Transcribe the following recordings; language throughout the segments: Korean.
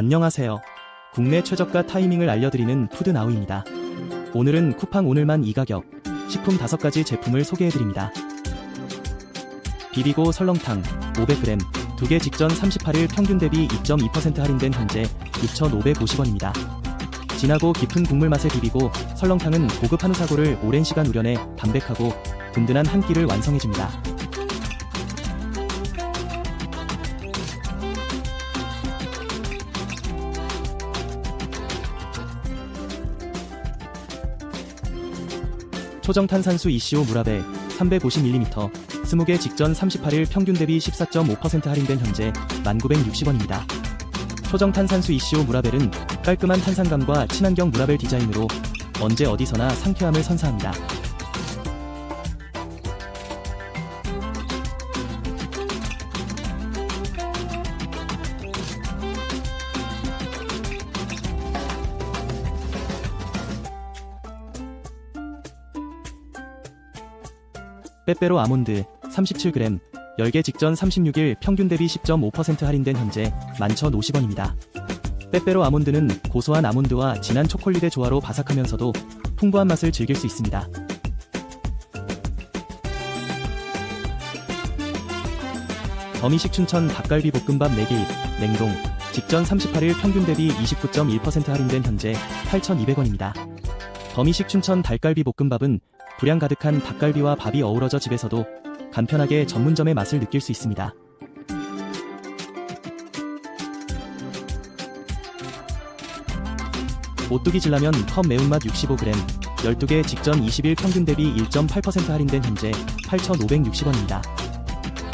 안녕하세요. 국내 최저가 타이밍을 알려드리는 푸드나우입니다. 오늘은 쿠팡 오늘만 이 가격, 식품 5가지 제품을 소개해드립니다. 비비고 설렁탕 500g, 2개 직전 38일 평균 대비 2.2% 할인된 현재 6,550원입니다. 진하고 깊은 국물 맛의 비비고 설렁탕은 고급 한우 사고를 오랜 시간 우려내 담백하고 든든한 한 끼를 완성해줍니다. 초정탄산수 이시오 무라베 350ml 20개 직전 38일 평균 대비 14.5% 할인된 현재 1960원입니다. 초정탄산수 이시오 무라벨은 깔끔한 탄산감과 친환경 무라벨 디자인으로 언제 어디서나 상쾌함을 선사합니다. 빼빼로 아몬드 37g 10개 직전 36일 평균 대비 10.5% 할인된 현재 11,050원입니다. 빼빼로 아몬드는 고소한 아몬드와 진한 초콜릿의 조화로 바삭하면서도 풍부한 맛을 즐길 수 있습니다. 더미식 춘천 닭갈비 볶음밥 4개입 냉동 직전 38일 평균 대비 29.1% 할인된 현재 8,200원입니다. 더미식 춘천 닭갈비 볶음밥은 불향 가득한 닭갈비와 밥이 어우러져 집에서도 간편하게 전문점의 맛을 느낄 수 있습니다. 오뚜기 진라면 컵 매운맛 65g 12개 직전 20일 평균 대비 1.8% 할인된 현재 8,560원입니다.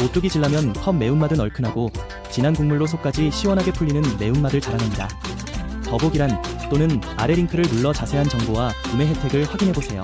오뚜기 진라면 컵 매운맛은 얼큰하고 진한 국물로 속까지 시원하게 풀리는 매운맛을 자랑합니다. 더보기란 또는 아래 링크를 눌러 자세한 정보와 구매 혜택을 확인해보세요.